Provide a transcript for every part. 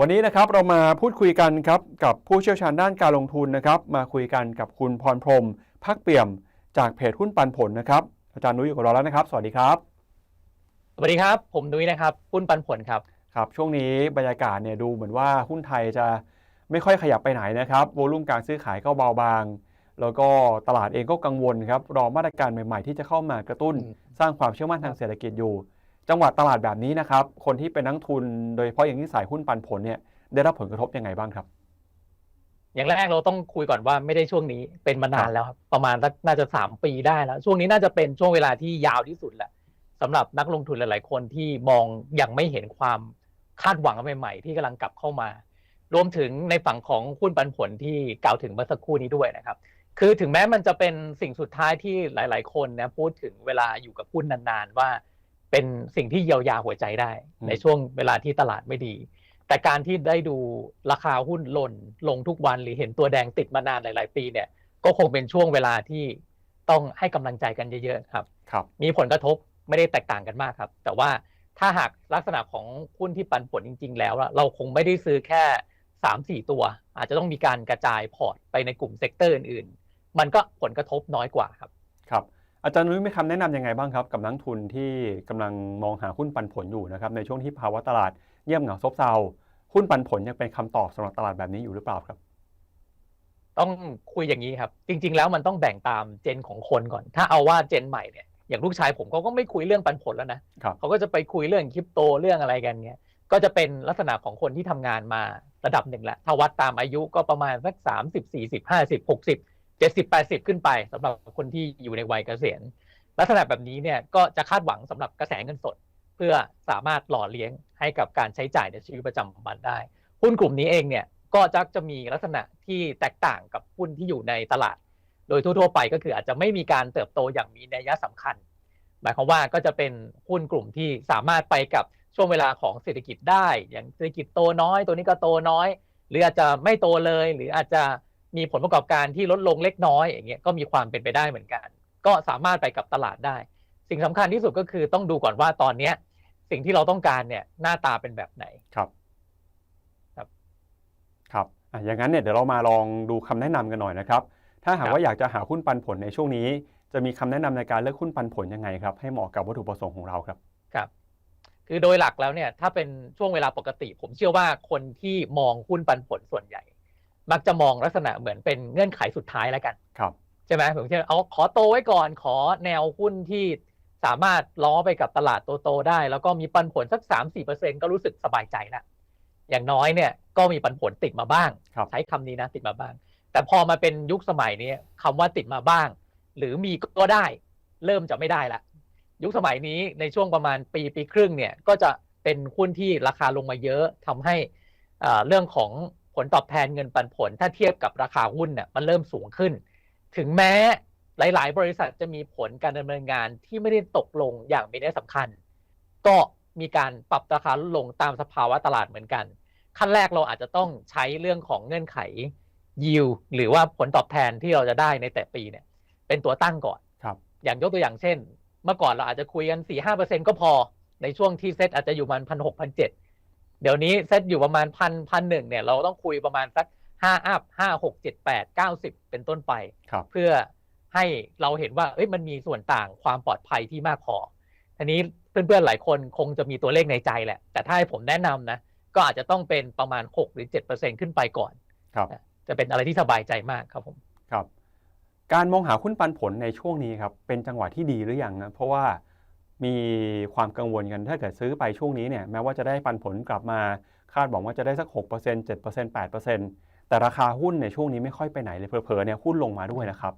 วันนี้นะครับเรามาพูดคุยกันครับกับผู้เชี่ยวชาญด้านการลงทุนนะครับ มาคุยกันกับคุณพรพรหมพักเปี่ยม จากเพจหุ้นปันผลนะครับ อาจารย์นุ้ยอยู่กับเราแล้วนะครับ สวัสดีครับ สวัสดีครับ ผมนุ้ยนะครับหุ้นปันผลครับครับ ช่วงนี้บรรยากาศเนี่ยดูเหมือนว่าหุ้นไทยจะไม่ค่อยขยับไปไหนนะครับโวลุ่มการซื้อขายก็เบาบาง แล้วก็ตลาดเองก็กังวลครับรอมาตรการใหม่ ๆ ที่จะเข้ามากระตุ้นอืมสร้างความเชื่อมั่นทางเศรษฐกิจอยู่ จังหวะตลาดแบบนี้นะครับ คนที่เป็นนักทุนโดยเฉพาะอย่างที่สายหุ้นปันผลเนี่ยได้รับผลกระทบยังไงบ้างครับ อย่างแรกเราต้องคุยก่อนว่าไม่ได้ช่วงนี้เป็นมานานแล้วครับประมาณน่าจะสามปีได้แล้ว ช่วงนี้น่าจะเป็นช่วงเวลาที่ยาวที่สุดแหละสำหรับนักลงทุนหลาย ๆ คนที่มองยังไม่เห็นความคาดหวังใหม่ ๆ ที่กำลังกลับเข้ามา รวมถึงในฝั่งของหุ้นปันผลที่กล่าวถึงเมื่อสักครู่นี้ด้วยนะครับ คือถึงแม้มันจะเป็นสิ่งสุดท้ายที่หลาย ๆ คนนะพูดถึงเวลาอยู่กับหุ้นนาน ๆ ว่า เป็นสิ่งที่เยียวยาหัวใจได้อืมในช่วงเวลาที่ตลาดไม่ดี แต่การที่ได้ดูราคาหุ้นหล่นลงทุกวันหรือเห็นตัวแดงติดมานานหลาย ๆ ปีเนี่ยก็คงเป็นช่วงเวลาที่ต้องให้กำลังใจกันเยอะๆครับครับ มีผลกระทบไม่ได้แตกต่างกันมากครับ แต่ว่าถ้าหากลักษณะของหุ้นที่ปันผลจริง ๆ แล้วอะเราคงไม่ได้ซื้อแค่สามสี่ตัว อาจจะต้องมีการกระจายพอร์ตไปในกลุ่มเซกเตอร์อื่น ๆ มันก็ผลกระทบน้อยกว่าครับ ครับ อาจารย์นุ้ยมีคำแนะนำยังไงบ้างครับ กับนักทุนที่กำลังมองหาหุ้นปันผลอยู่นะครับในช่วงที่ภาวะตลาดเงียบเหงาซบเซาหุ้นปันผลยังเป็นคำตอบสำหรับตลาดแบบนี้อยู่หรือเปล่าครับ ต้องคุยอย่างนี้ครับ จริง ๆ แล้วมันต้องแบ่งตามเจนของคนก่อน ถ้าเอาว่าเจนใหม่เนี่ยอย่างลูกชายผมเขาก็ไม่คุยเรื่องปันผลแล้วนะครับเขาก็จะไปคุยเรื่องคริปโตเรื่องอะไรกันเนี่ยก็จะเป็นลักษณะของคนที่ทำงานมาระดับหนึ่งแล้วถ้าวัดตามอายุก็ประมาณสักสามสิบสี่สิบห้าสิบหกสิบ เจ็ดสิบแปดสิบขึ้นไปสำหรับคนที่อยู่ในวัยเกษียณลักษณะแบบนี้เนี่ยก็จะคาดหวังสำหรับกระแสเงินสด เพื่อสามารถหล่อเลี้ยงให้กับการใช้จ่ายในชีวิตประจำวันได้หุ้นกลุ่มนี้เองเนี่ยก็จะจะมีลักษณะที่แตกต่างกับหุ้นที่อยู่ในตลาด โดยทั่วๆไปก็คืออาจจะไม่มีการเติบโตอย่างมีนัยสำคัญ หมายความว่าก็จะเป็นหุ้นกลุ่มที่สามารถไปกับช่วงเวลาของเศรษฐกิจได้ อย่างเศรษฐกิจโตน้อย ตัวนี้ก็โตน้อย หรืออาจจะไม่โตเลย หรืออาจจะ มีผลประกอบการที่ลดลงเล็กน้อยอย่างเงี้ยก็มีความเป็นไปได้เหมือนกัน ก็สามารถไปกับตลาดได้ สิ่งสำคัญที่สุดก็คือต้องดูก่อนว่าตอนเนี้ย สิ่งที่เราต้องการเนี่ยหน้าตาเป็นแบบไหนครับครับครับอะอย่างนั้นเนี่ยเดี๋ยวเรามาลองดูคำแนะนำกันหน่อยนะครับ ถ้าหากครับว่าอยากจะหาหุ้นปันผลในช่วงนี้ จะมีคำแนะนำในการเลือกหุ้นปันผลยังไงครับ ให้เหมาะกับวัตถุประสงค์ของเราครับครับคือโดยหลักแล้วเนี่ยถ้าเป็นช่วงเวลาปกติ ผมเชื่อว่าคนที่มองหุ้นปันผลส่วนใหญ่ มักจะมองลักษณะเหมือนเป็นเงื่อนไขสุดท้ายแล้วกันครับใช่ไหมผมเช่นเอาขอโตไว้ก่อนขอแนวหุ้นที่สามารถล้อไปกับตลาดโตๆได้ แล้วก็มีปันผลสัก 3-4%ก็รู้สึกสบายใจแล้วอย่างน้อยเนี่ยก็มีปันผลติดมาบ้างครับใช้คำนี้นะติดมาบ้าง แต่พอมาเป็นยุคสมัยนี้คำว่าติดมาบ้าง หรือมีก็ได้ เริ่มจะไม่ได้ละยุคสมัยนี้ในช่วงประมาณปีปีครึ่งเนี่ยก็จะเป็นหุ้นที่ราคาลงมาเยอะทำให้อ่าเรื่องของผ ลตอบแทนเงินปันผล ถ้าเทียบกับราคาหุ้นเนี่ยมันเริ่มสูงขึ้น ถึงแม้หลาย ๆ บริษัทจะมีผลการดำเนินงานที่ไม่ได้ตกลงอย่างมีนัยสำคัญ ก็มีการปรับราคาลดลงตามสภาวะตลาดเหมือนกัน ขั้นแรกเราอาจจะต้องใช้เรื่องของเงื่อนไขยิวหรือว่าผลตอบแทนที่เราจะได้ในแต่ปีเนี่ย เป็นตัวตั้งก่อนครับ อย่างยกตัวอย่างเช่น เมื่อก่อนเราอาจจะคุยกันสี่ห้าเปอร์เซ็นก็พอในช่วงที่เซ็ตอาจจะอยู่ประมาณพันหกพันเจ็ด เดี๋ยวนี้เซ็ตอยู่ประมาณพันพันหนึ่งเนี่ยเราต้องคุยประมาณสักห้าอัพห้าหกเจ็ดแปดเก้าสิบเป็นต้นไปครับเพื่อให้เราเห็นว่าเอ้ยมันมีส่วนต่างความปลอดภัยที่มากพอทีนี้เพื่อนๆหลายคนคงจะมีตัวเลขในใจแหละ แต่ถ้าให้ผมแนะนำนะก็อาจจะต้องเป็นประมาณ 6 หรือ 7%ขึ้นไปก่อนครับจะเป็นอะไรที่สบายใจมากครับผมครับ การมองหาหุ้นปันผลในช่วงนี้ครับเป็นจังหวะที่ดีหรือยังนะเพราะว่า มีความกังวลกันถ้าเกิดซื้อไปช่วงนี้เนี่ยแม้ว่าจะได้ปันผลกลับมาคาดหวังว่าจะได้สัก 6% 7% 8%แต่ราคาหุ้นในช่วงนี้ไม่ค่อยไปไหนเลยเผลอๆเนี่ยหุ้นลงมาด้วยนะครับ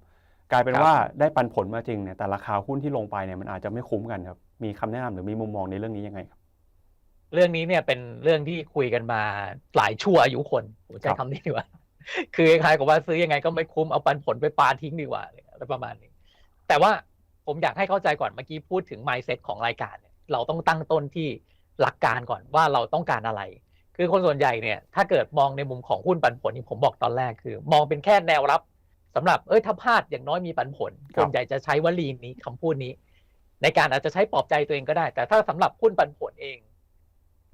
กลายเป็นครับว่าได้ปันผลมาจริงเนี่ยแต่ราคาหุ้นที่ลงไปเนี่ยมันอาจจะไม่คุ้มกันครับมีคำแนะนำหรือมีมุมมองในเรื่องนี้ยังไงครับเรื่องนี้เนี่ยเป็นเรื่องที่คุยกันมาหลายชั่วอายุคนผมใช้ครับคำนี้ดีกว่า คือคล้ายๆกับว่าซื้อยังไงก็ไม่คุ้มเอาปันผลไปปาทิ้งดีกว่าอะไรประมาณนี้ แต่ว่า ผมอยากให้เข้าใจก่อนเมื่อกี้พูดถึง mindset ของรายการเนี่ยเราต้องตั้งต้นที่หลักการก่อนว่าเราต้องการอะไร คือคนส่วนใหญ่เนี่ยถ้าเกิดมองในมุมของหุ้นปันผลที่ผมบอกตอนแรกคือ มองเป็นแค่แนวรับสำหรับเอ้ยถ้าพลาดอย่างน้อยมีปันผลครับส่วนใหญ่จะใช้วลีนี้คำพูดนี้ ในการอาจจะใช้ปลอบใจตัวเองก็ได้ แต่ถ้าสำหรับหุ้นปันผลเอง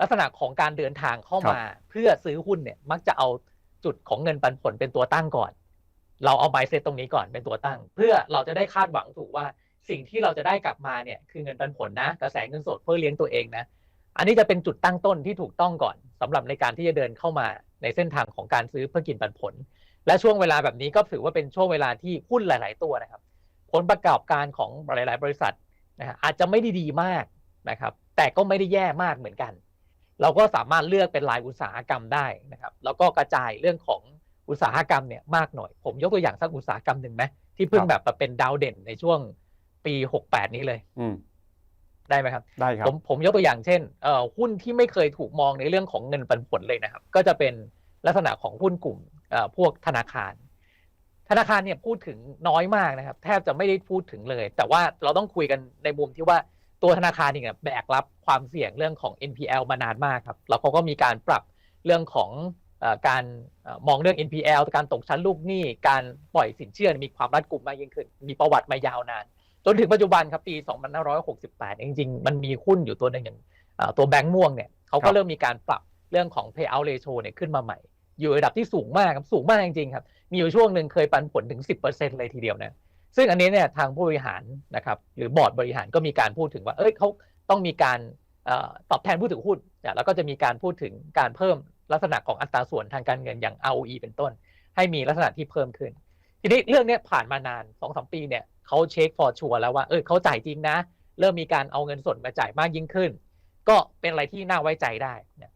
ลักษณะของการเดินทางเข้ามาเพื่อซื้อหุ้นเนี่ยมักจะเอาจุดของเงินปันผลเป็นตัวตั้งก่อนเราเอาไบเซตตรงนี้ก่อนเป็นตัวตั้ง เพื่อเราจะได้คาดหวังถูกว่า สิ่งที่เราจะได้กลับมาเนี่ยคือเงินปันผลนะกระแสเงินสดเพื่อเลี้ยงตัวเองนะ อันนี้จะเป็นจุดตั้งต้นที่ถูกต้องก่อนสำหรับในการที่จะเดินเข้ามาในเส้นทางของการซื้อเพื่อกินปันผล และช่วงเวลาแบบนี้ก็ถือว่าเป็นช่วงเวลาที่หุ้นหลาย ๆ ตัวนะครับ ผลประกอบการของหลาย ๆ บริษัทนะฮะอาจจะไม่ได้ดีมากนะครับ แต่ก็ไม่ได้แย่มากเหมือนกัน เราก็สามารถเลือกเป็นรายอุตสาหกรรมได้นะครับ แล้วก็กระจายเรื่องของอุตสาหกรรมเนี่ยมากหน่อย ผมยกตัวอย่างสักอุตสาหกรรมหนึ่งไหมที่เพิ่งแบบมาเป็นดาวเด่นในช่วง ปี68นี้เลย อืมได้ไหมครับ ได้ครับ ผมผมยกตัวอย่างเช่นเอ่อหุ้นที่ไม่เคยถูกมองในเรื่องของเงินปันผลเลยนะครับ ก็จะเป็นลักษณะของหุ้นกลุ่มเอ่อพวกธนาคาร ธนาคารเนี่ยพูดถึงน้อยมากนะครับ แทบจะไม่ได้พูดถึงเลย แต่ว่าเราต้องคุยกันในมุมที่ว่าตัวธนาคารเองเนี่ยแบกรับความเสี่ยงเรื่องของ NPL มานานมากครับแล้วเขาก็มีการปรับเรื่องของเออการเอ่อมองเรื่อง NPL การตกชั้นลูกหนี้ การปล่อยสินเชื่อมีความรัดกุมมากยิ่งขึ้น มีประวัติมายาวนาน จนถึงปัจจุบันครับปี 2568 จริงๆ มันมีหุ้นอยู่ตัวหนึ่งอย่างเอ่อตัวแบงก์ม่วงเนี่ยเขาครัก็บเริ่มมีการปรับเรื่องของ payout ratio เนี่ยขึ้นมาใหม่ อยู่ระดับที่สูงมากครับสูงมากจริงๆครับ มีอยู่ช่วงหนึ่งเคยปันผลถึง 10%เลยทีเดียวนะซึ่งอันนี้เนี่ยทางผู้บริหารนะครับหรือบอร์ดบริหารก็มีการพูดถึงว่าเอ้ยเขาต้องมีการเออตอบแทนผู้ถือหุ้นเนี่ยแล้วก็จะมีการพูดถึงการเพิ่มลักษณะของอัตราส่วนทางการเงินอย่าง ROE เป็นต้น ให้มีลักษณะที่เพิ่มขึ้น ทีนี้เรื่องเนี้ยผ่านมานาน2อสปีเนี่ย เขาเช็คฟอร์ชัวแล้วว่าเออเขาจ่ายจริงนะ เริ่มมีการเอาเงินสดมาจ่ายมากยิ่งขึ้น ก็เป็นอะไรที่น่าไว้ใจได้นะ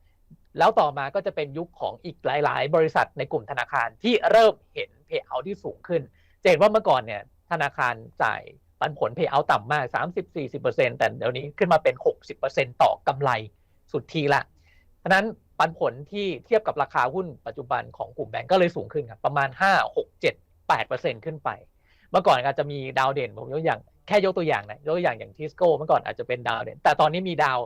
แล้วต่อมาก็จะเป็นยุคของอีกหลาย ๆ บริษัทในกลุ่มธนาคารที่เริ่มเห็น payout ที่สูงขึ้นจะเห็นว่าเมื่อก่อนเนี่ยธนาคารจ่ายปันผล payout ต่ำมาก 30-40%แต่เดี๋ยวนี้ขึ้นมาเป็น 60%ต่อกำไรสุดทธิละฉะนั้นปันผลที่เทียบกับราคาหุ้นปัจจุบันของกลุ่มแบงก์ก็เลยสูงขึ้นครับประมาณ 5 6 7 8%ขึ้นไป เมื่อก่อนอาจจะมีดาวเด่นผมยกอย่างแค่ยกตัวอย่างนะยกตัวอย่างอย่างทิสโก้เมื่อก่อนอาจจะเป็นดาวเด่น แต่ตอนนี้มีดาว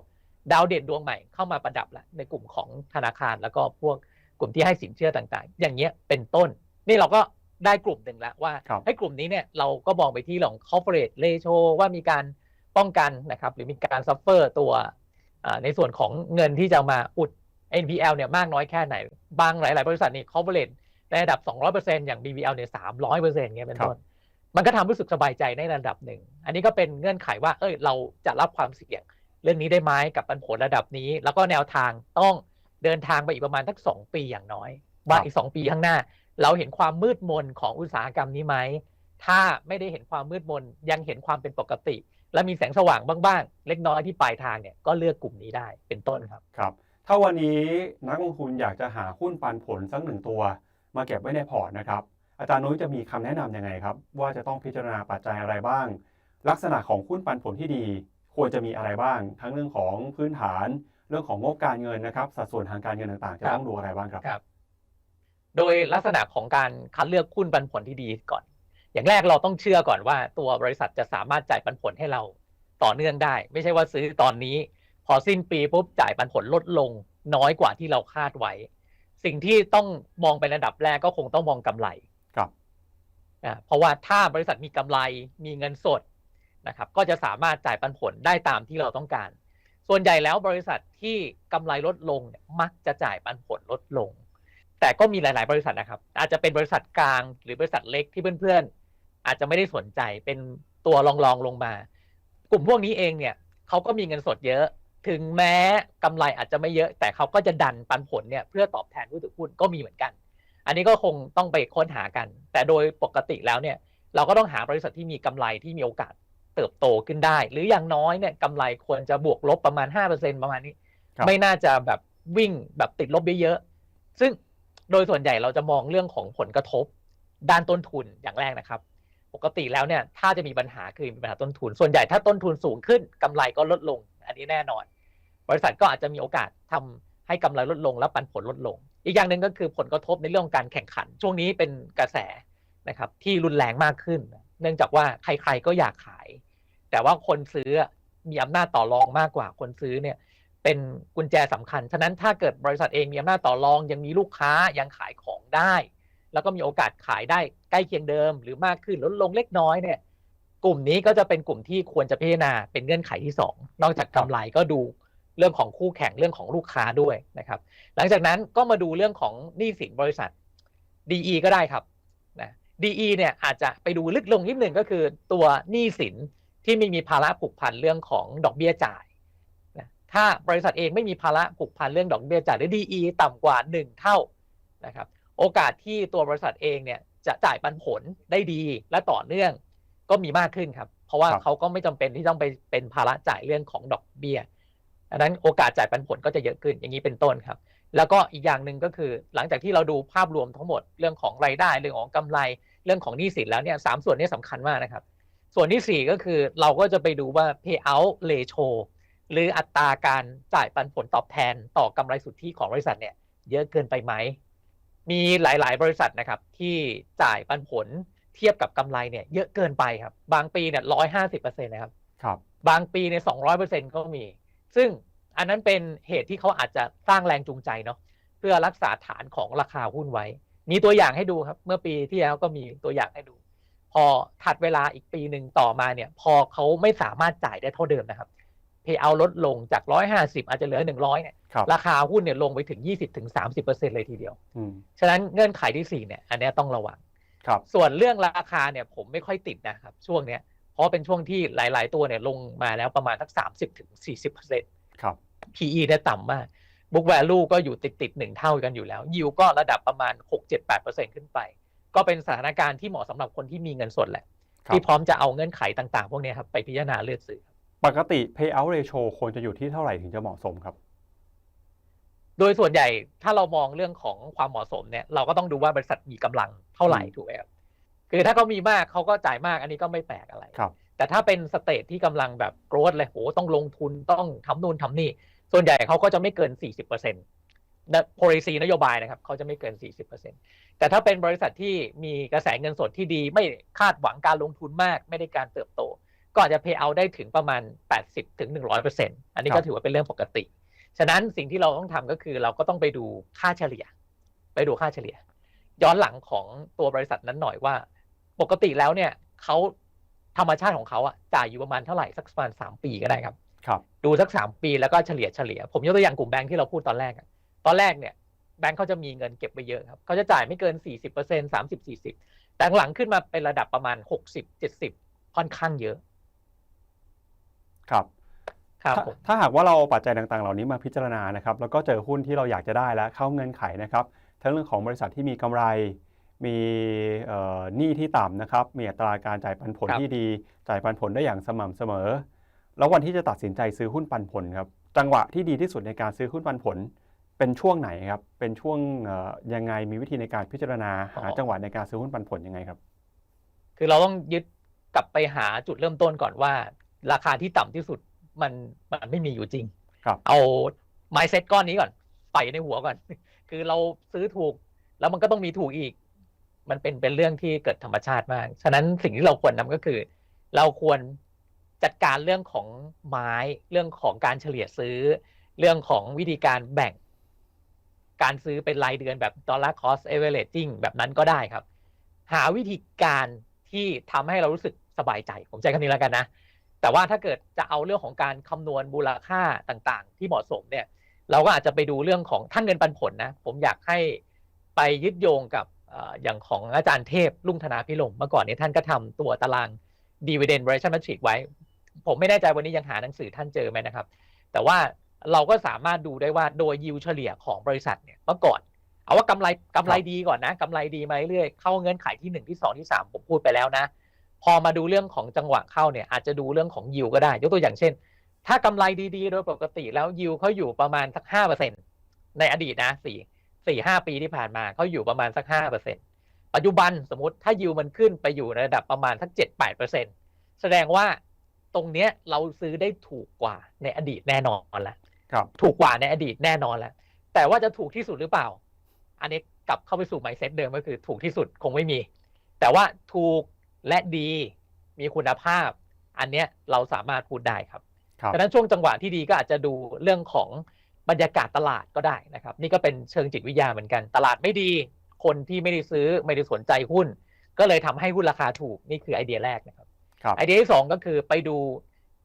ดาวเด่นดวงใหม่เข้ามาประดับแล้วในกลุ่มของธนาคารแล้วก็พวกกลุ่มที่ให้สินเชื่อต่างๆ อย่างเงี้ยเป็นต้น นี่เราก็ได้กลุ่มหนึ่งแล้วว่าครับให้กลุ่มนี้เนี่ยเราก็มองไปที่เรื่องของ corporate ratio ว่ามีการป้องกันนะครับหรือมีการซัฟเฟอร์ตัวอ่าในส่วนของเงินที่จะมาอุด NPL เนี่ยมากน้อยแค่ไหน บางหลาย ๆ บริษัทนี่ corporate ในระดับ 200%อย่าง BBL เนี่ย300%เงี้ยเป็นต้น มันก็ทำรู้สึกสบายใจในระดับหนึ่ง อันนี้ก็เป็นเงื่อนไขว่า เอ้ย เราจะรับความเสี่ยง เรื่องนี้ได้ไหมกับปันผลระดับนี้ แล้วก็แนวทางต้องเดินทางไปอีกประมาณสักสองปีอย่างน้อย ว่าอีกสองปีข้างหน้า เราเห็นความมืดมนของอุตสาหกรรมนี้ไหม ถ้าไม่ได้เห็นความมืดมนยังเห็นความเป็นปกติ และมีแสงสว่างบ้างๆ เล็กน้อยที่ปลายทางเนี่ยก็เลือกกลุ่มนี้ได้เป็นต้นครับ ครับ ถ้าวันนี้นักลงทุนอยากจะหาหุ้นปันผลสักหนึ่งตัว มาเก็บไว้ในพอร์ตนะครับ อาจารย์นุ้ยจะมีคำแนะนำยังไงครับ ว่าจะต้องพิจารณาปัจจัยอะไรบ้าง ลักษณะของหุ้นปันผลที่ดี ควรจะมีอะไรบ้าง ทั้งเรื่องของพื้นฐาน เรื่องของงบการเงินนะครับ สัดส่วนทางการเงินต่างๆ จะต้องดูอะไรบ้างครับครับ โดยลักษณะของการคัดเลือกหุ้นปันผลที่ดีก่อน อย่างแรกเราต้องเชื่อก่อนว่า ตัวบริษัทจะสามารถจ่ายปันผลให้เราต่อเนื่องได้ ไม่ใช่ว่าซื้อตอนนี้ พอสิ้นปีปุ๊บจ่ายปันผลลดลง น้อยกว่าที่เราคาดไว้ สิ่งที่ต้องมองเป็นระดับแรกก็คงต้องมองกำไร ครับอ่าเพราะว่าถ้าบริษัทมีกำไรมีเงินสดนะครับก็จะสามารถจ่ายปันผลได้ตามที่เราต้องการ ส่วนใหญ่แล้วบริษัทที่กำไรลดลงเนี่ยมักจะจ่ายปันผลลดลง แต่ก็มีหลาย ๆ บริษัทนะครับ อาจจะเป็นบริษัทกลางหรือบริษัทเล็กที่เพื่อน ๆ อาจจะไม่ได้สนใจเป็นตัวรองๆลงมา กลุ่มพวกนี้เองเนี่ยเขาก็มีเงินสดเยอะถึงแม้กำไรอาจจะไม่เยอะ แต่เขาก็จะดันปันผลเนี่ยเพื่อตอบแทนผู้ถือหุ้นก็มีเหมือนกัน อันนี้ก็คงต้องไปค้นหากัน แต่โดยปกติแล้วเนี่ยเราก็ต้องหาบริษัทที่มีกำไรที่มีโอกาสเติบโตขึ้นได้ หรืออย่างน้อยเนี่ยกำไรควรจะบวกลบประมาณ 5%ประมาณนี้ครับไม่น่าจะแบบวิ่งแบบติดลบเยอะๆซึ่งโดยส่วนใหญ่เราจะมองเรื่องของผลกระทบ ด้านต้นทุนอย่างแรกนะครับ ปกติแล้วเนี่ยถ้าจะมีปัญหาคือมีปัญหาต้นทุน ส่วนใหญ่ถ้าต้นทุนสูงขึ้นกำไรก็ลดลง อันนี้แน่นอน บริษัทก็อาจจะมีโอกาสทำ ให้กำไรลดลงและปันผลลดลง อีกอย่างหนึ่งก็คือผลกระทบในเรื่องของการแข่งขัน ช่วงนี้เป็นกระแสนะครับที่รุนแรงมากขึ้น เนื่องจากว่าใครๆก็อยากขาย แต่ว่าคนซื้อมีอำนาจต่อรองมากกว่าคนซื้อเนี่ยเป็นกุญแจสำคัญ ฉะนั้นถ้าเกิดบริษัทเองมีอำนาจต่อรอง ยังมีลูกค้ายังขายของได้ แล้วก็มีโอกาสขายได้ใกล้เคียงเดิม หรือมากขึ้นลดลงเล็กน้อยเนี่ยกลุ่มนี้ก็จะเป็นกลุ่มที่ควรจะพิจารณาเป็นเงื่อนไขที่สองนอกจากกำไรก็ดู เรื่องของคู่แข่งเรื่องของลูกค้าด้วยนะครับ หลังจากนั้นก็มาดูเรื่องของหนี้สินบริษัท DE ก็ได้ครับนะ DE เนี่ยอาจจะไปดูลึกลงนิดหนึ่งก็คือตัวหนี้สินที่ไม่มีภาระผูกพันเรื่องของดอกเบี้ยจ่ายนะถ้าบริษัทเองไม่มีภาระผูกพันเรื่องดอกเบี้ยจ่ายหรือ DE ต่ำกว่า 1 เท่านะครับ โอกาสที่ตัวบริษัทเองเนี่ยจะจ่ายปันผลได้ดีและต่อเนื่องก็มีมากขึ้นครับ เพราะว่าเขาก็ไม่จำเป็นที่ต้องไปเป็นภาระจ่ายเรื่องของดอกเบี้ย ดังนั้นโอกาสจ่ายปันผลก็จะเยอะขึ้นอย่างนี้เป็นต้นครับ แล้วก็อีกอย่างหนึ่งก็คือ หลังจากที่เราดูภาพรวมทั้งหมดเรื่องของรายได้เรื่องของกำไร เรื่องของหนี้สินแล้วเนี่ยสามส่วนนี้สำคัญมากนะครับ ส่วนที่สี่ก็คือเราก็จะไปดูว่า payout ratio หรืออัตราการจ่ายปันผลตอบแทนต่อกำไรสุทธิของบริษัทเนี่ยเยอะเกินไปไหมมีหลาย ๆ บริษัทนะครับที่จ่ายปันผลเทียบกับกำไรเนี่ยเยอะเกินไปครับ บางปีเนี่ยร้อยห้าสิบเปอร์เซ็นต์นะครับ ครับ บางปีเนี่ยสองร้อยเปอร์เซ็นก็มี ซึ่งอันนั้นเป็นเหตุที่เขาอาจจะสร้างแรงจูงใจเนาะเพื่อรักษาฐานของราคาหุ้นไว้ มีตัวอย่างให้ดูครับ เมื่อปีที่แล้วก็มีตัวอย่างให้ดู พอถัดเวลาอีกปีหนึ่งต่อมาเนี่ย พอเขาไม่สามารถจ่ายได้เท่าเดิมนะครับเพย์เอาลดลงจาก 150 อาจจะเหลือ 100เนี่ยครับราคาหุ้นเนี่ยลงไปถึง 20-30%เลยทีเดียวอืมฉะนั้นเงื่อนไขที่สี่เนี่ย อันเนี้ยต้องระวังครับส่วนเรื่องราคาเนี่ยผมไม่ค่อยติดนะครับ ช่วงเนี้ย เพราะเป็นช่วงที่หลาย ๆ ตัวเนี่ยลงมาแล้วประมาณสักสามสิบถึงสี่สิบเปอร์เซ็นต์ครับ PE เนี่ยต่ำมาก book value ก็อยู่ติดติดๆหนึ่งเท่ากันอยู่แล้ว yield ก็ระดับประมาณ6 7 8เปอร์เซ็นต์ขึ้นไป ก็เป็นสถานการณ์ที่เหมาะสำหรับคนที่มีเงินสดแหละครับที่พร้อมจะเอาเงื่อนไขต่าง ๆ พวกเนี้ยครับไปพิจารณาเลือกซื้อ ปกติ payout ratio ควรจะอยู่ที่เท่าไหร่ถึงจะเหมาะสมครับโดยส่วนใหญ่ถ้าเรามองเรื่องของความเหมาะสมเนี่ยเราก็ต้องดูว่าบริษัทมีกำลังเท่าไหร่อืมถูกไหมครับ คือถ้าเขามีมากเขาก็จ่ายมากอันนี้ก็ไม่แปลกอะไรครับ แต่ถ้าเป็นสเตทที่กำลังแบบโกรธเลยโหต้องลงทุนต้องทำนู่นทำนี่ ส่วนใหญ่เขาก็จะไม่เกิน 40%นะ policy นโยบายนะครับเขาจะไม่เกิน 40%แต่ถ้าเป็นบริษัทที่มีกระแสเงินสดที่ดี ไม่คาดหวังการลงทุนมาก ไม่ได้การเติบโต ก็อาจจะ pay out ได้ถึงประมาณ 80ถึง100%อันนี้ครัก็บถือว่าเป็นเรื่องปกติ ฉะนั้นสิ่งที่เราต้องทำก็คือเราก็ต้องไปดูค่าเฉลี่ย ไปดูค่าเฉลี่ย ย้อนหลังของตัวบริษัทนั้นหน่อยว่า ปกติแล้วเนี่ยเขาธรรมชาติของเขาอะจ่ายอยู่ประมาณเท่าไหร่สักประมาณสามปีก็ได้ครับครับ ดูสักสามปีแล้วก็เฉลี่ยเฉลี่ย ผมยกตัวอย่างกลุ่มแบงค์ที่เราพูดตอนแรกอะตอนแรกเนี่ยแบงค์เขาจะมีเงินเก็บไว้เยอะครับเขาจะจ่ายไม่เกิน40เปอร์เซ็นต์สามสิบสี่สิบแต่หลังขึ้นมาเป็นระดับประมาณ60 70ค่อนข้างเยอะ ครับครับถ้าผมถ้าหากว่าเราเอาปัจจัยต่างๆ เหล่านี้มาพิจารณานะครับ แล้วก็เจอหุ้นที่เราอยากจะได้แล้วเข้าเงื่อนไขนะครับ ทั้งเรื่องของบริษัทที่มีกำไร มีเอ่อหนี้ที่ต่ำนะครับ มีอัตราการจ่ายปันผลที่ดี จ่ายปันผลได้อย่างสม่ำเสมอ แล้ววันที่จะตัดสินใจซื้อหุ้นปันผลครับ จังหวะที่ดีที่สุดในการซื้อหุ้นปันผล เป็นช่วงไหนครับ เป็นช่วงเอ่อยังไง มีวิธีในการพิจารณาหาจังหวะในการซื้อหุ้นปันผลยังไงครับ คือเราต้องยึดกลับไปหาจุดเริ่มต้นก่อนว่า ราคาที่ต่ำที่สุดมันมันไม่มีอยู่จริง ครับ เอา mindset ก้อนนี้ก่อนใส่ในหัวก่อน คือเราซื้อถูกแล้วมันก็ต้องมีถูกอีก มันเป็นเป็นเรื่องที่เกิดธรรมชาติมาก ฉะนั้นสิ่งที่เราควรทำก็คือ เราควรจัดการเรื่องของไม้เรื่องของการเฉลี่ยซื้อ เรื่องของวิธีการแบ่ง การซื้อเป็นรายเดือนแบบ dollar cost averaging แบบนั้นก็ได้ครับ หาวิธีการที่ทำให้เรารู้สึกสบายใจ ผมใช้คำนี้แล้วกันนะ แต่ว่าถ้าเกิดจะเอาเรื่องของการคำนวณมูลค่าต่างๆ ที่เหมาะสมเนี่ย เราก็อาจจะไปดูเรื่องของท่านเงินปันผลนะ ผมอยากให้ไปยึดโยงกับ อย่างของอาจารย์เทพลุงธนาพิรมเมื่อก่อนนี้ท่านก็ทำตัวตาราง dividend variation matrix ไว้ ผมไม่แน่ใจวันนี้ยังหาหนังสือท่านเจอไหมนะครับ แต่ว่าเราก็สามารถดูได้ว่าโดยยิวเฉลี่ยของบริษัทเนี่ยเมื่อก่อน เอาว่ากำไรกำไรดีก่อนนะกำไรดีมาเรื่อยเข้าเงื่อนไขที่หนึ่งที่สองที่สามผมพูดไปแล้วนะ พอมาดูเรื่องของจังหวะเข้าเนี่ยอาจจะดูเรื่องของยิวก็ได้ ยกตัวอย่างเช่น ถ้ากำไรดีๆ โดยปกติแล้วยิวเขาอยู่ประมาณสักห้าเปอร์เซ็นในอดีตนะสี่ สี่ห้าปีที่ผ่านมาเขาอยู่ประมาณสักห้าเปอร์เซ็นปัจจุบันสมมติถ้ายิวมันขึ้นไปอยู่ในระดับประมาณสักเจ็ดแปดเปอร์เซ็นแสดงว่าตรงเนี้ยเราซื้อได้ถูกกว่าในอดีตแน่นอนแล้วครับถูกกว่าในอดีตแน่นอนแล้วแต่ว่าจะถูกที่สุดหรือเปล่า อันนี้กลับเข้าไปสู่ไมเซ็ตเดิมก็คือถูกที่สุดคงไม่มี แต่ว่าถูกและดีมีคุณภาพ อันเนี้ยเราสามารถพูดได้ครับครับดังนั้นช่วงจังหวะที่ดีก็อาจจะดูเรื่องของ บรรยากาศตลาดก็ได้นะครับ นี่ก็เป็นเชิงจิตวิทยาเหมือนกัน ตลาดไม่ดี คนที่ไม่ได้ซื้อไม่ได้สนใจหุ้น ก็เลยทำให้หุ้นราคาถูกนี่คือไอเดียแรกนะครับครับไอเดียที่สองก็คือไปดู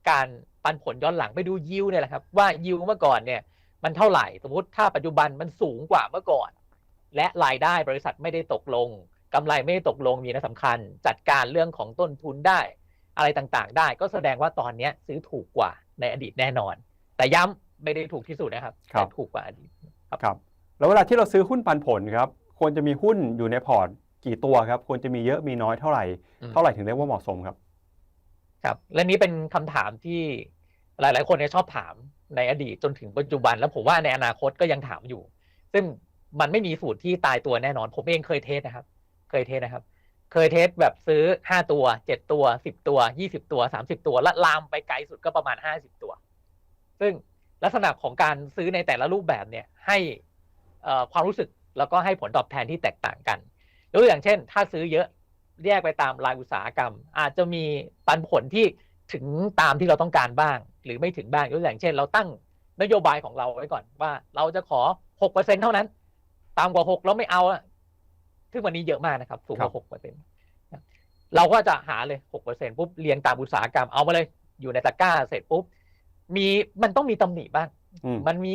การปันผลย้อนหลังไปดูยิวเนี่ยแหละครับว่ายิวเมื่อก่อนเนี่ยมันเท่าไหร่สมมติถ้าปัจจุบันมันสูงกว่าเมื่อก่อน และรายได้บริษัทไม่ได้ตกลงกำไรไม่ได้ตกลงมีนะสำคัญ จัดการเรื่องของต้นทุนได้ อะไรต่างๆ ได้ก็แสดงว่าตอนเนี้ยซื้อถูกกว่าในอดีตแน่นอน แต่ย้ำ ไม่ได้ถูกที่สุดนะครับครับแต่ถูกกว่าอดีตครับ แล้วเวลาที่เราซื้อหุ้นปันผลครับ ควรจะมีหุ้นอยู่ในพอร์ตกี่ตัวครับ ควรจะมีเยอะมีน้อยเท่าไหร่อืมเท่าไหร่ถึงเรียกว่าเหมาะสมครับ ครับ และนี้เป็นคำถามที่หลาย ๆ คนเนี่ยชอบถามในอดีตจนถึงปัจจุบัน แล้วผมว่าในอนาคตก็ยังถามอยู่ ซึ่งมันไม่มีสูตรที่ตายตัวแน่นอน ผมเองเคยเทสนะครับ เคยเทสนะครับ เคยเทสแบบซื้อ5ตัว7ตัว10ตัว20ตัว30ตัวและลามไปไกลสุดก็ประมาณ50ตัว ซึ่ง ลักษณะของการซื้อในแต่ละรูปแบบเนี่ยให้เอ่อความรู้สึกแล้วก็ให้ผลตอบแทนที่แตกต่างกันยกตัวอย่างเช่น ถ้าซื้อเยอะแยกไปตามรายอุตสาหกรรม อาจจะมีปันผลที่ถึงตามที่เราต้องการบ้าง หรือไม่ถึงบ้างยกตัวอย่างเช่น เราตั้งนโยบายของเราไว้ก่อนว่าเราจะขอ6%เท่านั้น ตามกว่า6เราไม่เอาอะซึ่งวันนี้เยอะมากนะครับสูงกว่า6%เราก็จะหาเลย6%ปุ๊บเรียงตามอุตสาหกรรมเอามาเลยอยู่ในตะกร้าเสร็จปุ๊บ มีมันต้องมีตำหนิบ้างอืมมันมี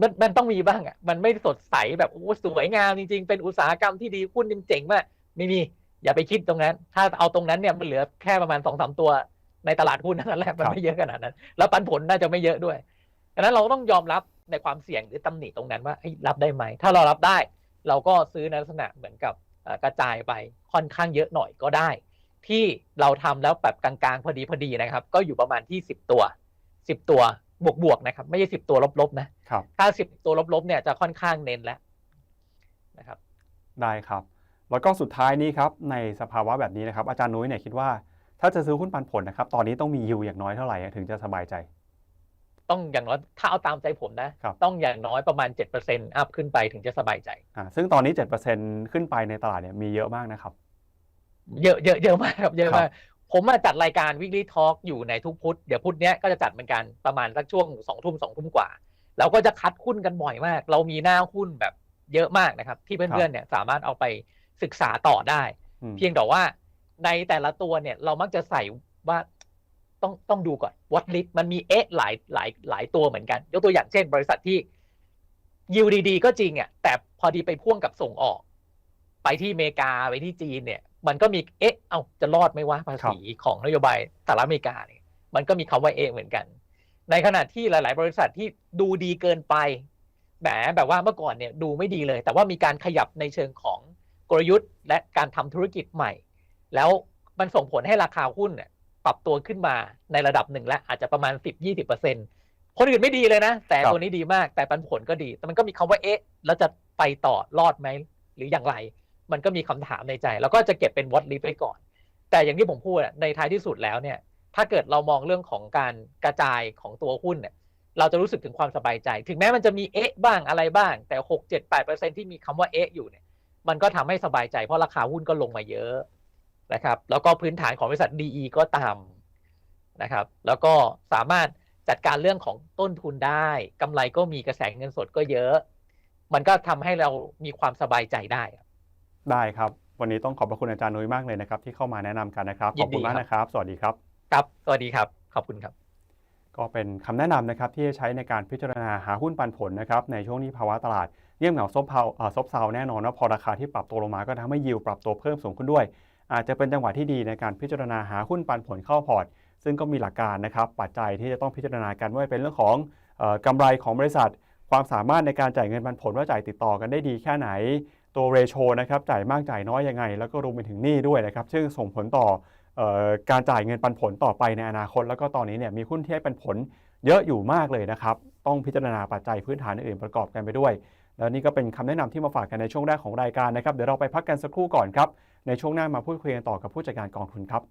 มันมันต้องมีบ้างอะ มันไม่สดใสแบบโอ้สวยงามจริงๆ เป็นอุตสาหกรรมที่ดีหุ้นเจ๋งมากไม่มี อย่าไปคิดตรงนั้น ถ้าเอาตรงนั้นเนี่ยมันเหลือแค่ประมาณสองสามตัวในตลาดหุ้นนั่นแหละมันครับไม่เยอะขนาดนั้น แล้วปันผลน่าจะไม่เยอะด้วยดังนั้นเราต้องยอมรับในความเสี่ยงหรือตำหนิตรงนั้นว่าเอ้ยรับได้ไหม ถ้าเรารับได้ เราก็ซื้อในลักษณะเหมือนกับเอ่อกระจายไปค่อนข้างเยอะหน่อยก็ได้ ที่เราทำแล้วแบบกลางๆพอดีพอดีนะครับ ก็อยู่ประมาณที่สิบตัว สิบตัวบวกบวกๆนะครับ ไม่ใช่สิบตัวลบๆนะครับ ถ้าสิบตัวลบๆเนี่ยจะค่อนข้างเน้นแล้วนะครับ ได้ครับ แล้วก็สุดท้ายนี้ครับในสภาวะแบบนี้นะครับอาจารย์นุ้ยเนี่ยคิดว่าถ้าจะซื้อหุ้นปันผลนะครับ ตอนนี้ต้องมียิวอย่างน้อยเท่าไหร่ถึงจะสบายใจ ต้องอย่างน้อยถ้าเอาตามใจผมนะ ครับ ต้องอย่างน้อยประมาณ7%อัพขึ้นไปถึงจะสบายใจ อ่าซึ่งตอนนี้ 7%ขึ้นไปในตลาดเนี่ยมีเยอะมากนะครับ เยอะเยอะเยอะมากครับเยอะครัมากบ ผมมาจัดรายการ weekly talk อยู่ในทุกพุธเดี๋ยวพุธเนี้ยก็จะจัดเหมือนกันประมาณสักช่วงสองทุ่มสองทุ่มกว่าเราก็จะคัดหุ้นกันบ่อยมาก เรามีหน้าหุ้นแบบเยอะมากนะครับ ที่เพื่อนๆเนี่ยสามารถเอาไปศึกษาต่อได้อืมเพียงแต่ว่าในแต่ละตัวเนี่ยเรามักจะใส่ว่าต้องต้องดูก่อน what list มันมีเอ๊ะหลายหลายหลายตัวเหมือนกัน ยกตัวอย่างเช่น บริษัทที่ยิวดีๆก็จริงอะแต่พอดีไปพ่วงกับส่งออก ไปที่อเมริกาไปที่จีนเนี่ย มันก็มีเอ๊ะเอาจะรอดไหมวะภาษีของนโยบายสหรัฐอเมริกาเนี่ยมันก็มีคำว่าเอ๊ะเหมือนกัน ในขณะที่หลาย ๆ บริษัทที่ดูดีเกินไปแหมแบบว่าเมื่อก่อนเนี่ยดูไม่ดีเลย แต่ว่ามีการขยับในเชิงของกลยุทธ์ และการทำธุรกิจใหม่ แล้วมันส่งผลให้ราคาหุ้นเนี่ยปรับตัวขึ้นมาในระดับหนึ่งและอาจจะประมาณ 10-20%คนอื่นไม่ดีเลยนะ แต่ครับตัวนี้ดีมากแต่ปันผลก็ดี แต่มันก็มีคำว่าเอ๊ะแล้วจะไปต่อรอดไหมหรืออย่างไร มันก็มีคำถามในใจ แล้วก็จะเก็บเป็นวอตลิสไว้ก่อน แต่อย่างที่ผมพูดอะในท้ายที่สุดแล้วเนี่ย ถ้าเกิดเรามองเรื่องของการกระจายของตัวหุ้นเนี่ย เราจะรู้สึกถึงความสบายใจ ถึงแม้มันจะมีเอ๊ะบ้างอะไรบ้าง แต่หกเจ็ดแปดเปอร์เซ็นที่มีคำว่าเอ๊ะอยู่เนี่ย มันก็ทำให้สบายใจเพราะราคาหุ้นก็ลงมาเยอะนะครับ แล้วก็พื้นฐานของบริษัท DE ก็ต่ำนะครับ แล้วก็สามารถจัดการเรื่องของต้นทุนได้กำไรก็มีกระแสเงินสดก็เยอะ มันก็ทำให้เรามีความสบายใจได้ ได้ครับ วันนี้ต้องขอบพระคุณอาจารย์นุ้ยมากเลยนะครับ ที่เข้ามาแนะนำกันนะครับยิขอบนดีคุณมากครับนะครับ สวัสดีครับ ครับ สวัสดีครับ ขอบคุณครับ ก็เป็นคำแนะนำนะครับที่จะใช้ในการพิจารณาหาหุ้นปันผลนะครับในช่วงนี้ภาวะตลาดเงียบเหงาซบเซาเอ่อซบเซาแน่นอนว่าพอราคาที่ปรับตัวลงมาก็ทำให้ยิวปรับตัวเพิ่มสูงขึ้นด้วย อาจจะเป็นจังหวะที่ดีในการพิจารณาหาหุ้นปันผลเข้าพอร์ต ซึ่งก็มีหลักการนะครับ ปัจจัยที่จะต้องพิจารณากันว่าเป็นเรื่องของเอ่อกำไรของบริษัท ความสามารถในการจ่ายเงินปันผลว่าจ่ายติดต่อกันได้ดีแค่ไหน ตัวเรโชนะครับจ่ายมากจ่ายน้อยยังไง แล้วก็รวมไปถึงหนี้ด้วยนะครับซึ่งส่งผลต่ออการจ่ายเงินปันผลต่อไปในอนาคต แล้วก็ตอนนี้เนี่ยมีหุ้นที่ให้ปันผลเยอะอยู่มากเลยนะครับต้องพิจารณาปัจจัยพื้นฐานอื่นๆประกอบกันไปด้วย แล้วนี่ก็เป็นคำแนะนำที่มาฝากกันในช่วงแรกของรายการนะครับเดี๋ยวเราไปพักกันสักครู่ก่อนครับในช่วงหน้ามาพูดคุยกันต่อกับผู้จัดการกองทุนครับ